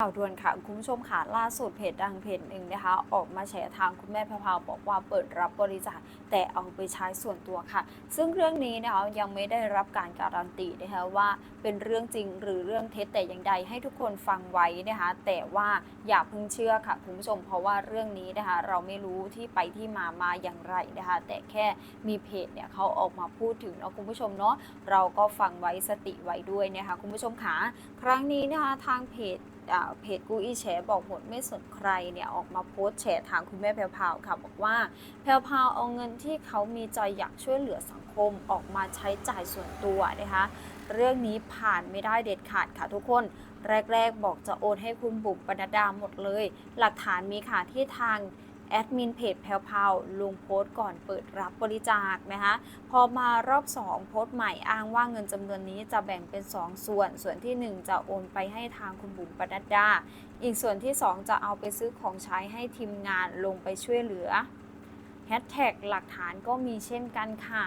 ข่าวด่วนค่ะ คุณผู้ชมค่ะล่าสุดเพจดังเพจหนึ่งนะคะ ออกมาแฉทางคุณแม่แพรวพาวบอกว่าเปิดรับบริจาคแต่เอาไปใช้ส่วนตัวค่ะ ซึ่งเรื่องนี้นะคะยังไม่ได้รับการการันตีนะคะว่าเป็นเรื่องจริงหรือเรื่องเท็จแต่อย่างใดให้ทุกคนฟังไว้นะคะ แต่ว่าอย่าเพิ่งเชื่อค่ะ คุณผู้ชมเพราะว่าเรื่องนี้นะคะ เราไม่รู้ที่ไปที่มามาอย่างไรนะคะ แต่แค่มีเพจเนี่ยเขาออกมาพูดถึงเนาะคุณผู้ชมเนาะเราก็ฟังไว้สติไว้ด้วยนะคะ คุณผู้ชมค่ะครั้งนี้นะคะทางเพจ เพจกู้อีแฉบอกหมดไม่สนใครเนี่ยออกมาโพสต์แฉทางคุณแม่แพรวพราวค่ะบอกว่าแพรวพราวเอาเงินที่เขามีใจอยากช่วยเหลือสังคมออกมาใช้จ่ายส่วนตัวนะคะเรื่องนี้ผ่านไม่ได้เด็ดขาดค่ะทุกคน แรก ๆ บอกจะโอนให้คุณบุ๋มปนัดดาหมดเลย หลักฐานมีค่ะที่ทาง แอดมินเพจแพรวพราวลงโพสต์ก่อนเปิดรับบริจาคนะคะพอมารอบ 2 โพสต์ใหม่อ้างว่าเงินจำนวนนี้จะแบ่งเป็น 2 ส่วน ส่วนที่ 1 จะโอนไปให้ทางคุณบุ๋มปนัดดา อีกส่วนที่ 2 จะเอาไปซื้อของใช้ให้ทีมงานลงไปช่วยเหลือแฮชแท็กหลักฐานก็มีเช่นกันค่ะ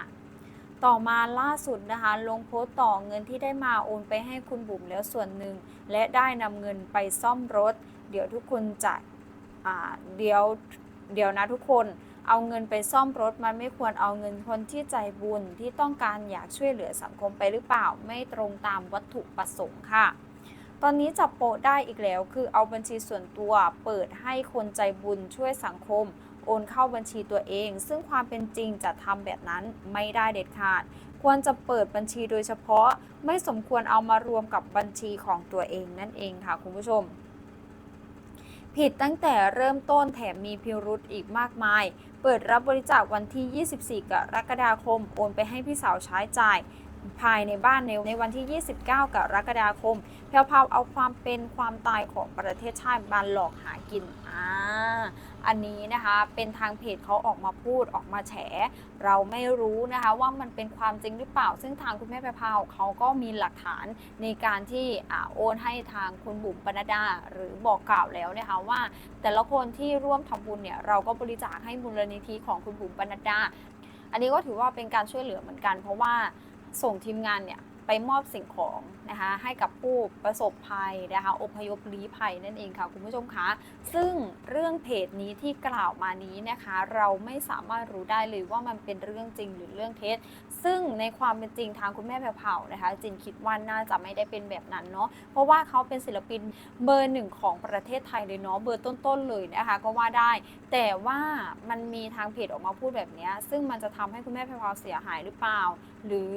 ต่อมาล่าสุดนะคะลงโพสต์ต่อเงินที่ได้มาโอนไปให้คุณบุ๋มแล้วส่วนหนึ่ง และได้นำเงินไปซ่อมรถ เดี๋ยวทุกคนจะเดี๋ยว เดี๋ยวนะทุกคนเอาเงินไปซ่อมรถมันไม่ควรเอาเงินคนที่ใจบุญที่ต้องการอยากช่วยเหลือสังคมไปหรือเปล่า ไม่ตรงตามวัตถุประสงค์ค่ะ ตอนนี้จับโปะได้อีกแล้ว คือเอาบัญชีส่วนตัวเปิดให้คนใจบุญช่วยสังคม โอนเข้าบัญชีตัวเอง ซึ่งความเป็นจริงจะทำแบบนั้นไม่ได้เด็ดขาด ควรจะเปิดบัญชีโดยเฉพาะ ไม่สมควรเอามารวมกับบัญชีของตัวเองนั่นเองค่ะคุณผู้ชม ผิดตั้งแต่เริ่มต้นแถมมีพิรุธอีกมากมาย เปิดรับบริจาควันที่ 24 กรกฎาคม โอนไปให้พี่สาวใช้จ่าย ภายในบ้านในในวันที่ 29 กรกฎาคมแพรวพาวเอาความเป็นความตายของประเทศชาติมาหลอกหากินอ่าอันนี้นะคะเป็นทางเพจเขาออกมาพูดออกมาแฉ เราไม่รู้นะคะว่ามันเป็นความจริงหรือเปล่า ซึ่งทางคุณแม่แพรวพาวเขาก็มีหลักฐานในการที่อ่าโอนให้ทางคุณบุ๋มปนดา หรือบอกกล่าวแล้วนะคะว่า แต่ละคนที่ร่วมทำบุญเนี่ยเราก็บริจาคให้มูลนิธิของคุณบุ๋มปนดา อันนี้ก็ถือว่าเป็นการช่วยเหลือเหมือนกัน เพราะว่า ส่งทีมงานเนี่ย ไปมอบสิ่งของนะคะให้กับผู้ประสบภัยนะคะอพยพลี้ภัยนั่นเองค่ะคุณผู้ชมคะซึ่งเรื่องเพจนี้ที่กล่าวมานี้นะคะ เราไม่สามารถรู้ได้เลยว่ามันเป็นเรื่องจริงหรือเรื่องเท็จ ซึ่งในความเป็นจริงทางคุณแม่แพรวพรานะคะ จินคิดว่าน่าจะไม่ได้เป็นแบบนั้นเนาะเพราะว่าเขาเป็นศิลปินเบอร์หนึ่งของประเทศไทยเลยเนาะเบอร์ต้นๆเลยนะคะก็ว่าได้ แต่ว่ามันมีทางเพจออกมาพูดแบบนี้ซึ่งมันจะทำให้คุณแม่แพรวพราเสียหายหรือเปล่า หรือ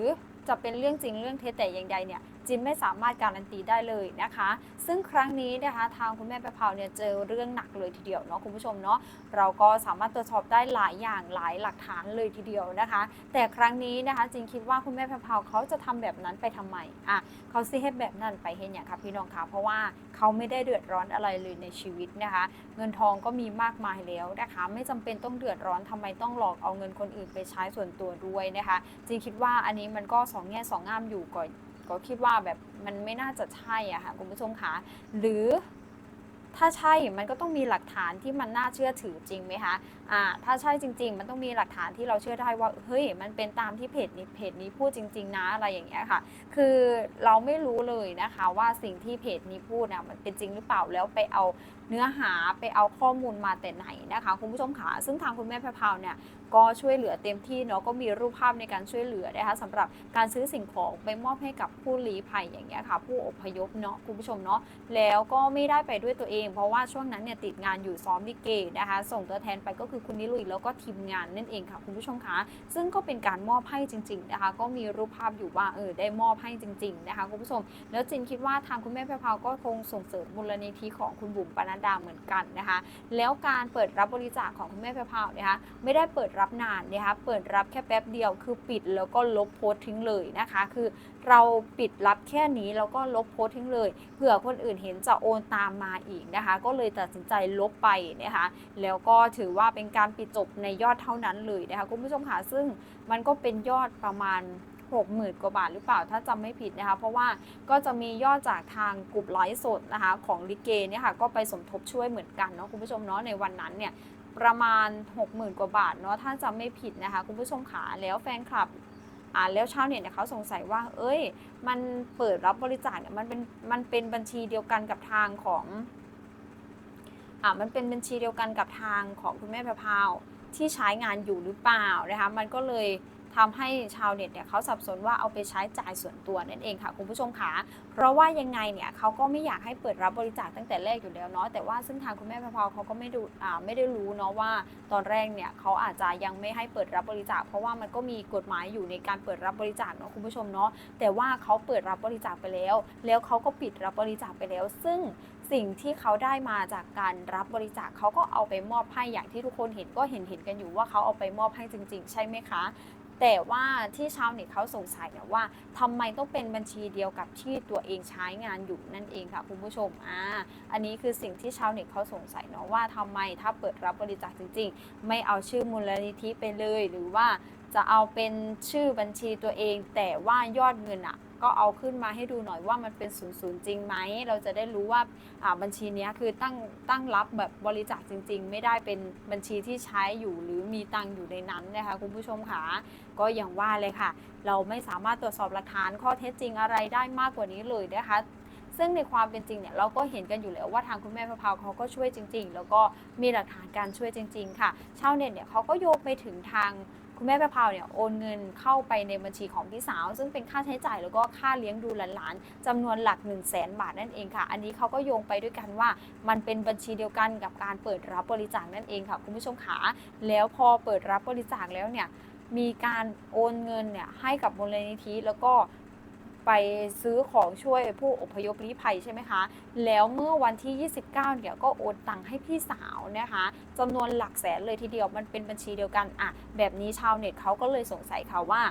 จะเป็นเรื่องจริงเรื่องเท็จแต่อย่างใดเนี่ย จินไม่สามารถการันตีได้เลยนะคะ ซึ่งครั้งนี้นะคะทางคุณแม่แพรวพราเนี่ยเจอเรื่องหนักเลยทีเดียวเนาะคุณผู้ชมเนาะเราก็สามารถตรวจสอบได้หลายอย่างหลายหลักฐานเลยทีเดียวนะคะ แต่ครั้งนี้นะคะจินคิดว่าคุณแม่แพรวพราเขาจะทำแบบนั้นไปทำไมอะเขาซิเฮ็ดแบบนั้นไปเห็นอย่างค่ะพี่น้องคะเพราะว่าเขาไม่ได้เดือดร้อนอะไรเลยในชีวิตนะคะ เงินทองก็มีมากมายแล้วนะคะ ไม่จำเป็นต้องเดือดร้อนทำไมต้องหลอกเอาเงินคนอื่นไปใช้ส่วนตัวด้วยนะคะจิงคิดว่าอันนี้มันก็สองแง่สองงามอยู่ก่อน ก็คิดว่าแบบมันไม่น่าจะใช่อะค่ะคุณผู้ชมคะหรือถ้าใช่มันก็ต้องมีหลักฐานที่มันน่าเชื่อถือจริงไหมคะ อ่า ถ้าใช่จริง ๆ มันต้องมีหลักฐานที่เราเชื่อได้ว่า เฮ้ย มันเป็นตามที่เพจนี้เพจนี้พูดจริง ๆ นะอะไรอย่างเงี้ยค่ะ คือเราไม่รู้เลยนะคะว่าสิ่งที่เพจนี้พูดนะมันเป็นจริงหรือเปล่าแล้วไปเอาเนื้อหาไปเอาข้อมูลมาแต่ไหนนะคะคุณผู้ชมขาซึ่งทางคุณแม่แพรวพาวเนี่ยก็ช่วยเหลือเต็มที่เนาะก็มีรูปภาพในการช่วยเหลือนะคะสำหรับการซื้อสิ่งของไปมอบให้กับผู้ลี้ภัยอย่างเงี้ยค่ะ ผู้อพยพเนาะคุณผู้ชมเนาะแล้วก็ไม่ได้ไปด้วยตัวเอง เพราะว่าช่วงนั้นเนี่ยติดงานอยู่ซ้อมลิเกนะคะ ส่งตัวแทนไปก็คือคุณนิลุยแล้วก็ทีมงานนั่นเองค่ะคุณผู้ชมคะซึ่งก็เป็นการมอบให้จริง ๆนะคะ ก็มีรูปภาพอยู่ว่าเออได้มอบให้จริง ๆนะคะคุณผู้ชม แล้วจินคิดว่าทางคุณแม่แพรพาวก็คงส่งเสริมมูลนิธิของคุณบุ๋มปนัดดาเหมือนกันนะคะ แล้วการเปิดรับบริจาคของคุณแม่แพรวพาวนะคะไม่ได้เปิดรับนานนะคะเปิดรับแค่แป๊บเดียวคือปิดแล้วก็ลบโพสต์ทิ้งเลยนะคะ คือเราปิดรับแค่นี้แล้วก็ลบโพสต์ทิ้งเลยเผื่อคนอื่นเห็นจะโอนตามมาอีกนะคะ ก็เลยตัดสินใจลบไปนะคะ แล้วก็ถือว่าเป็นการปิดจบในยอดเท่านั้นเลยนะคะคุณผู้ชมค่ะซึ่งมันก็เป็นยอดประมาณ 60,000 กว่าบาทหรือเปล่าถ้าจำไม่ผิดนะคะ เพราะว่าก็จะมียอดจากทางกลุ่มไลฟ์สดนะคะของลิเกเนี่ยค่ะก็ไปสมทบช่วยเหมือนกันเนาะคุณผู้ชมเนาะในวันนั้นเนี่ยประมาณ 60,000 กว่าบาทเนาะถ้าจำไม่ผิดนะคะ คุณผู้ชมขาแล้วแฟนคลับอ่าแล้วชาวเน็ตเนี่ยเขาสงสัยว่า เอ้ย มันเปิดรับบริจาคเนี่ยมันเป็นมันเป็นบัญชีเดียวกันกับทางของ อ่ามันเป็นบัญชีเดียวกันกับทางของคุณแม่แพรพาวที่ใช้งานอยู่หรือเปล่านะคะ มันก็เลย ทำให้ชาวเน็ตเนี่ยเขาสับสนว่าเอาไปใช้จ่ายส่วนตัวนั่นเองค่ะคุณผู้ชมคะเพราะว่ายังไงเนี่ยเขาก็ไม่อยากให้เปิดรับบริจาคตั้งแต่แรกอยู่แล้วเนาะแต่ว่าซึ่งทางคุณแม่พรพาวเขาก็ไม่ดูอ่าไม่ได้รู้เนาะว่า ตอนแรกเนี่ยเขาอาจจะยังไม่ให้เปิดรับบริจาค เพราะว่ามันก็มีกฎหมายอยู่ในการเปิดรับบริจาคเนาะคุณผู้ชมเนาะแต่ว่าเขาเปิดรับบริจาคไปแล้ว แล้วเขาก็ปิดรับบริจาคไปแล้ว ซึ่งสิ่งที่เขาได้มาจากการรับบริจาคเขาก็เอาไปมอบให้อย่างที่ทุกคนเห็นก็เห็นเห็นกันอยู่ว่าเขาเอาไปมอบให้จริง ๆ ใช่ไหมคะ แต่ว่าที่ชาวเน็ตเขาสงสัยนะว่าทำไมต้องเป็นบัญชีเดียวกับที่ตัวเองใช้งานอยู่นั่นเองค่ะคุณผู้ชมอ่าอันนี้คือสิ่งที่ชาวเน็ตเขาสงสัยเนาะว่าทำไมถ้าเปิดรับบริจาคจริง ๆ ไม่เอาชื่อมูลนิธิไปเลยหรือว่า จะเอาเป็นชื่อบัญชีตัวเอง แต่ว่ายอดเงินอะก็เอาขึ้นมาให้ดูหน่อยว่ามันเป็นศูนย์ศูนย์จริงไหม เราจะได้รู้ว่าบัญชีเนี้ยคือตั้งตั้งรับแบบบริจาคจริง ๆ ไม่ได้เป็นบัญชีที่ใช้อยู่หรือมีตังอยู่ในนั้นนะคะคุณผู้ชมค่ะก็อย่างว่าเลยค่ะ เราไม่สามารถตรวจสอบหลักฐานข้อเท็จจริงอะไรได้มากกว่านี้เลยนะคะซึ่งในความเป็นจริงเนี่ยเราก็เห็นกันอยู่แล้วว่าทางคุณแม่พะเพาเขาก็ช่วยจริง ๆ แล้วก็มีหลักฐานการช่วยจริง ๆ ค่ะ ชาวเน็ตเนี่ยเขาก็โยกไปถึงทาง คุณแม่พะเพราเนี่ยโอนเงินเข้าไปในบัญชีของพี่สาว ซึ่งเป็นค่าใช้จ่ายแล้วก็ค่าเลี้ยงดูหลานๆจำนวนหลัก 1 0 0 0 0แสนบาทนั่นเองค่ะ อันนี้เขาก็โยงไปด้วยกันว่า มันเป็นบัญชีเดียวกันกับการเปิดรับบริจาคนั่นเองค่ะคุณผู้ชมขาแล้วพอเปิดรับบริจาคแล้วเนี่ยมีการโอนเงินเนี่ยให้กับมูลนิธิแล้วก็ ไปซื้อของช่วยผู้อพยพลี้ภัยใช่ไหมคะ แล้วเมื่อวันที่ 29 เนี่ยก็โอนตังค์ให้พี่สาวนะคะจำนวนหลักแสนเลยทีเดียวมันเป็นบัญชีเดียวกันอะแบบนี้ชาวเน็ตเขาก็เลยสงสัยค่ะว่า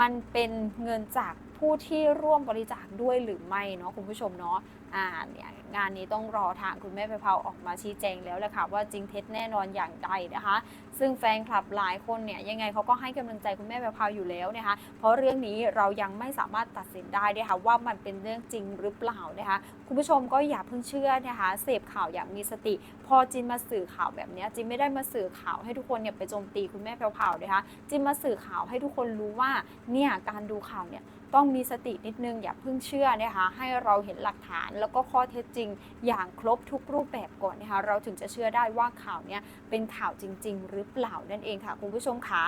มันเป็นเงินจากผู้ที่ร่วมบริจาคด้วยหรือไม่เนาะคุณผู้ชมเนาะ อ่าเนี่ยงานนี้ต้องรอทางคุณแม่ไปเผาออกมาชี้แจงแล้วแหละค่ะว่าจริงเท็จแน่นอนอย่างใดนะคะ ซึ่งแฟนคลับหลายคนเนี่ยยังไงเขาก็ให้กำลังใจคุณแม่แพรพราอยู่แล้วนะคะ เพราะเรื่องนี้เรายังไม่สามารถตัดสินได้นะคะว่ามันเป็นเรื่องจริงหรือเปล่านะคะคุณผู้ชมก็อย่าเพิ่งเชื่อนะคะเสพข่าวอย่างมีสติ พอจินมาสื่อข่าวแบบนี้จินไม่ได้มาสื่อข่าวให้ทุกคนเนี่ยไปโจมตีคุณแม่แพรวๆนะคะจินมาสื่อข่าวให้ทุกคนรู้ว่าเนี่ยการดูข่าวเนี่ยต้องมีสตินิดนึงอย่าเพิ่งเชื่อนะคะให้เราเห็นหลักฐานแล้วก็ข้อเท็จจริงอย่างครบทุกรูปแบบก่อนนะคะเราถึงจะเชื่อได้ว่าข่าวเนี้ยเป็นข่าวจริง ๆ หรือเปล่านั่นเองค่ะคุณผู้ชมคะ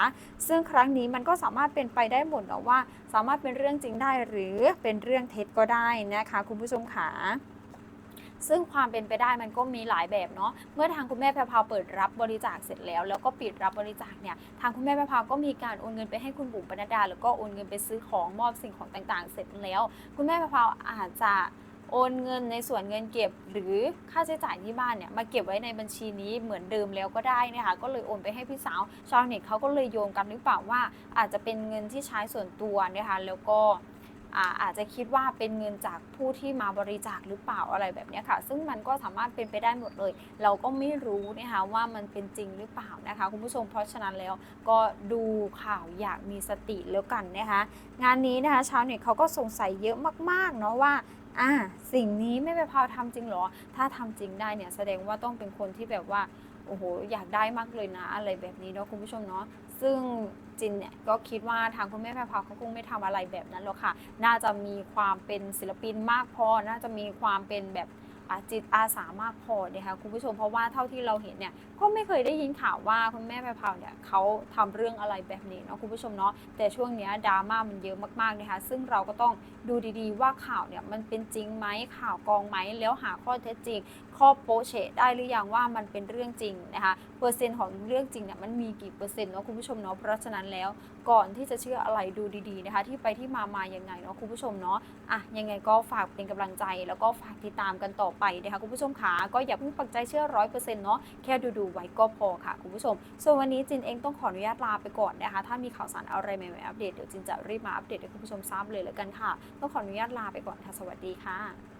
ซึ่งครั้งนี้มันก็สามารถเป็นไปได้หมดเนาะว่า สามารถเป็นเรื่องจริงได้หรือเป็นเรื่องเท็จก็ได้นะคะคุณผู้ชมขาซึ่งความเป็นไปได้มันก็มีหลายแบบเนาะ เมื่อทางคุณแม่แพรพาวเปิดรับบริจาคเสร็จแล้ว แล้วก็ปิดรับบริจาคเนี่ย ทางคุณแม่แพรพาวก็มีการโอนเงินไปให้คุณบุ๋มปนัดดา แล้วก็โอนเงินไปซื้อของมอบสิ่งของต่างๆ เสร็จแล้ว คุณแม่แพรพาวอาจจะ โอนเงินในส่วนเงินเก็บ หรือค่าใช้จ่ายที่บ้านเนี่ยมาเก็บไว้ในบัญชีนี้เหมือนเดิมแล้วก็ได้นะคะก็เลยโอนไปให้พี่สาวชาวเน็ตเขาก็เลยโยงกันหรือเปล่าว่า อาจจะเป็นเงินที่ใช้ส่วนตัวนะคะแล้วก็อาจจะคิดว่าเป็นเงินจากผู้ที่มาบริจาคหรือเปล่าอะไรแบบนี้ค่ะ ซึ่งมันก็สามารถเป็นไปได้หมดเลย เราก็ไม่รู้นะคะว่ามันเป็นจริงหรือเปล่านะคะ คุณผู้ชมเพราะฉะนั้นแล้วก็ดูข่าวอย่างมีสติแล้วกันนะคะ งานนี้นะคะชาวเน็ตเขาก็สงสัยเยอะมากๆเนาะว่า อ่าสิ่งนี้ไม่ไปพาวทำจริงเหรอ ถ้าทำจริงได้เนี่ยแสดงว่าต้องเป็นคนที่แบบว่าโอ้โหอยากได้มากเลยนะอะไรแบบนี้เนาะคุณผู้ชมเนาะซึ่งจินเนี่ยก็คิดว่าทางคุณแม่แพรพาวเขาคงไม่ทำอะไรแบบนั้นหรอกค่ะ น่าจะมีความเป็นศิลปินมากพอ น่าจะมีความเป็นแบบ จิตอาสามากพอนะคะคุณผู้ชมเพราะว่าเท่าที่เราเห็นเนี่ยก็ไม่เคยได้ยินข่าวว่าคุณแม่แพรพาวเนี่ยเขาทำเรื่องอะไรแบบนี้เนาะคุณผู้ชมเนาะแต่ช่วงเนี้ยดราม่ามันเยอะมากๆนะคะซึ่งเราก็ต้องดูดีๆว่าข่าวเนี่ยมันเป็นจริงไหมข่าวกองไหมแล้วหาข้อเท็จจริง ข้อโปะเชได้หรือยังว่ามันเป็นเรื่องจริงนะคะเปอร์เซ็นต์ของเรื่องจริงเนี่ยมันมีกี่เปอร์เซ็นต์เนาะคุณผู้ชมเนาะเพราะฉะนั้นแล้ว ก่อนที่จะเชื่ออะไรดูดีๆนะคะ ที่ไปที่มามายังไงเนาะคุณผู้ชมเนาะอะยังไงก็ฝากเป็นกำลังใจ แล้วก็ฝากติดตามกันต่อไปนะคะคุณผู้ชมขาก็อย่าเพิ่งปักใจเชื่อร้อยเปอร์เซ็นต์เนาะแค่ดูๆไว้ก็พอค่ะคุณผู้ชม ส่วนวันนี้จินเองต้องขออนุญาตลาไปก่อนนะคะ ถ้ามีข่าวสารอะไรใหม่ๆอัปเดตเดี๋ยวจินจะรีบมาอัปเดตให้คุณผู้ชมทราบเลยแล้วกันค่ะ ต้องขออนุญาตลาไปก่อนค่ะสวัสดีค่ะ